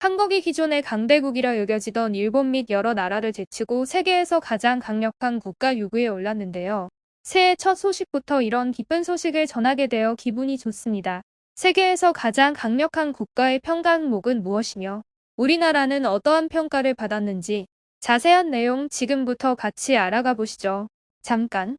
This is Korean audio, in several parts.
한국이 기존의 강대국이라 여겨지던 일본 및 여러 나라를 제치고 세계에서 가장 강력한 국가 유구에 올랐는데요. 새해 첫 소식부터 이런 기쁜 소식을 전하게 되어 기분이 좋습니다. 세계에서 가장 강력한 국가의 평가 항목은 무엇이며 우리나라는 어떠한 평가를 받았는지 자세한 내용 지금부터 같이 알아가 보시죠. 잠깐.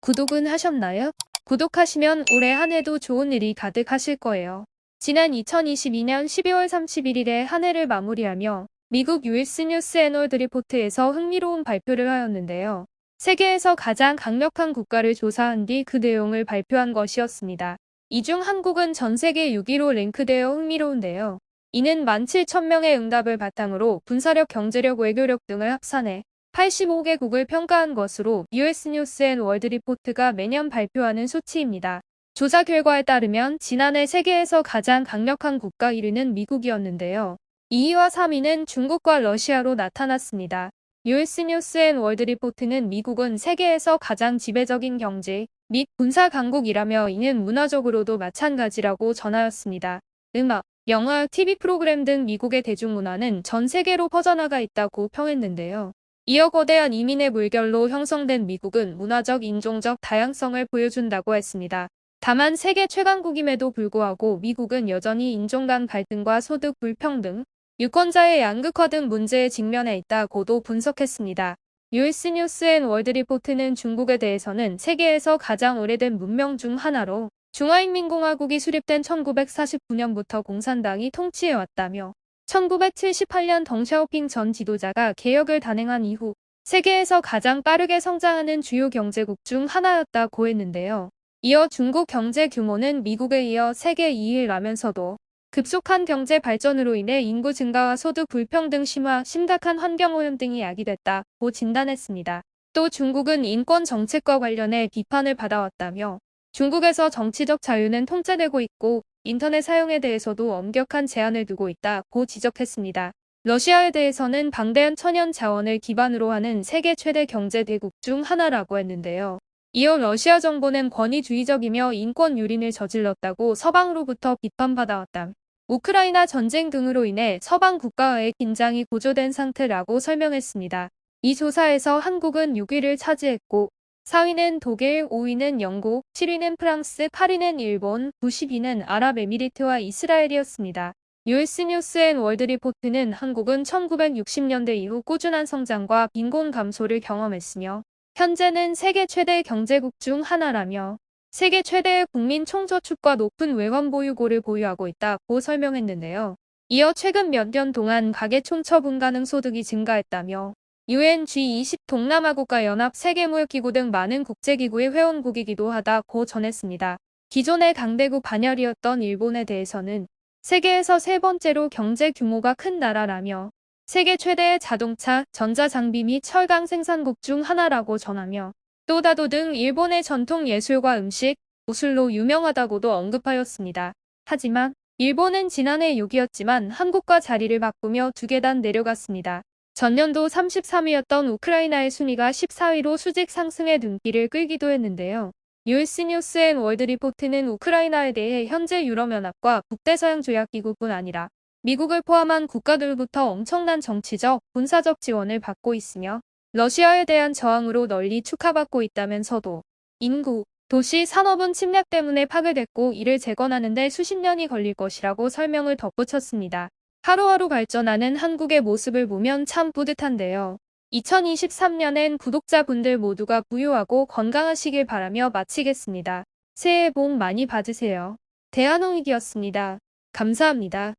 구독은 하셨나요? 구독하시면 올해 한 해도 좋은 일이 가득하실 거예요. 지난 2022년 12월 31일에 한 해를 마무리하며 미국 US 뉴스 애널 드 리포트에서 흥미로운 발표를 하였는데요. 세계에서 가장 강력한 국가를 조사한 뒤 그 내용을 발표한 것이었습니다. 이 중 한국은 전 세계 6위로 랭크되어 흥미로운데요. 이는 17,000명의 응답을 바탕으로 군사력, 경제력, 외교력 등을 합산해 85개국을 평가한 것으로 US 뉴스 앤 월드 리포트가 매년 발표하는 수치입니다. 조사 결과에 따르면 지난해 세계에서 가장 강력한 국가 1위는 미국이었는데요. 2위와 3위는 중국과 러시아로 나타났습니다. US 뉴스 앤 월드 리포트는 미국은 세계에서 가장 지배적인 경제 및 군사 강국이라며 이는 문화적으로도 마찬가지라고 전하였습니다. 음악, 영화, TV 프로그램 등 미국의 대중문화는 전 세계로 퍼져나가 있다고 평했는데요. 이어 거대한 이민의 물결로 형성된 미국은 문화적, 인종적 다양성을 보여준다고 했습니다. 다만 세계 최강국임에도 불구하고 미국은 여전히 인종 간 갈등과 소득 불평등, 유권자의 양극화 등 문제에 직면해 있다고도 분석했습니다. US 뉴스 앤 월드 리포트는 중국에 대해서는 세계에서 가장 오래된 문명 중 하나로 중화인민공화국이 수립된 1949년부터 공산당이 통치해왔다며 1978년 덩샤오핑 전 지도자가 개혁을 단행한 이후 세계에서 가장 빠르게 성장하는 주요 경제국 중 하나였다고 했는데요. 이어 중국 경제 규모는 미국에 이어 세계 2위라면서도 급속한 경제 발전으로 인해 인구 증가와 소득 불평등 심화, 심각한 환경오염 등이 야기됐다고 진단했습니다. 또 중국은 인권 정책과 관련해 비판을 받아왔다며 중국에서 정치적 자유는 통제되고 있고 인터넷 사용에 대해서도 엄격한 제한을 두고 있다고 지적했습니다. 러시아에 대해서는 방대한 천연 자원을 기반으로 하는 세계 최대 경제 대국 중 하나라고 했는데요. 이어 러시아 정부는 권위주의적이며 인권 유린을 저질렀다고 서방으로부터 비판받아왔다. 우크라이나 전쟁 등으로 인해 서방 국가와의 긴장이 고조된 상태라고 설명했습니다. 이 조사에서 한국은 6위를 차지했고 4위는 독일, 5위는 영국, 7위는 프랑스, 8위는 일본, 90위는 아랍에미리트와 이스라엘이었습니다. US 뉴스 앤 월드 리포트는 한국은 1960년대 이후 꾸준한 성장과 빈곤 감소를 경험했으며 현재는 세계 최대 경제국 중 하나라며 세계 최대의 국민 총저축과 높은 외환 보유고를 보유하고 있다고 설명했는데요. 이어 최근 몇 년 동안 가계 총처분 가능 소득이 증가했다며 UN G20 동남아국가 연합 세계무역기구 등 많은 국제기구의 회원국이기도 하다고 전했습니다. 기존의 강대국 반열이었던 일본에 대해서는 세계에서 세 번째로 경제 규모가 큰 나라라며 세계 최대의 자동차, 전자장비 및 철강 생산국 중 하나라고 전하며 또다도 등 일본의 전통 예술과 음식, 무술로 유명하다고도 언급하였습니다. 하지만 일본은 지난해 6위였지만 한국과 자리를 바꾸며 두 계단 내려갔습니다. 전년도 33위였던 우크라이나의 순위가 14위로 수직 상승의 눈길을 끌기도 했는데요. US 뉴스 앤 월드 리포트는 우크라이나에 대해 현재 유럽연합과 북대서양 조약기구뿐 아니라 미국을 포함한 국가들부터 엄청난 정치적, 군사적 지원을 받고 있으며 러시아에 대한 저항으로 널리 축하받고 있다면서도 인구, 도시, 산업은 침략 때문에 파괴됐고 이를 재건하는 데 수십 년이 걸릴 것이라고 설명을 덧붙였습니다. 하루하루 발전하는 한국의 모습을 보면 참 뿌듯한데요. 2023년엔 구독자분들 모두가 부유하고 건강하시길 바라며 마치겠습니다. 새해 복 많이 받으세요. 대한홍익이었습니다. 감사합니다.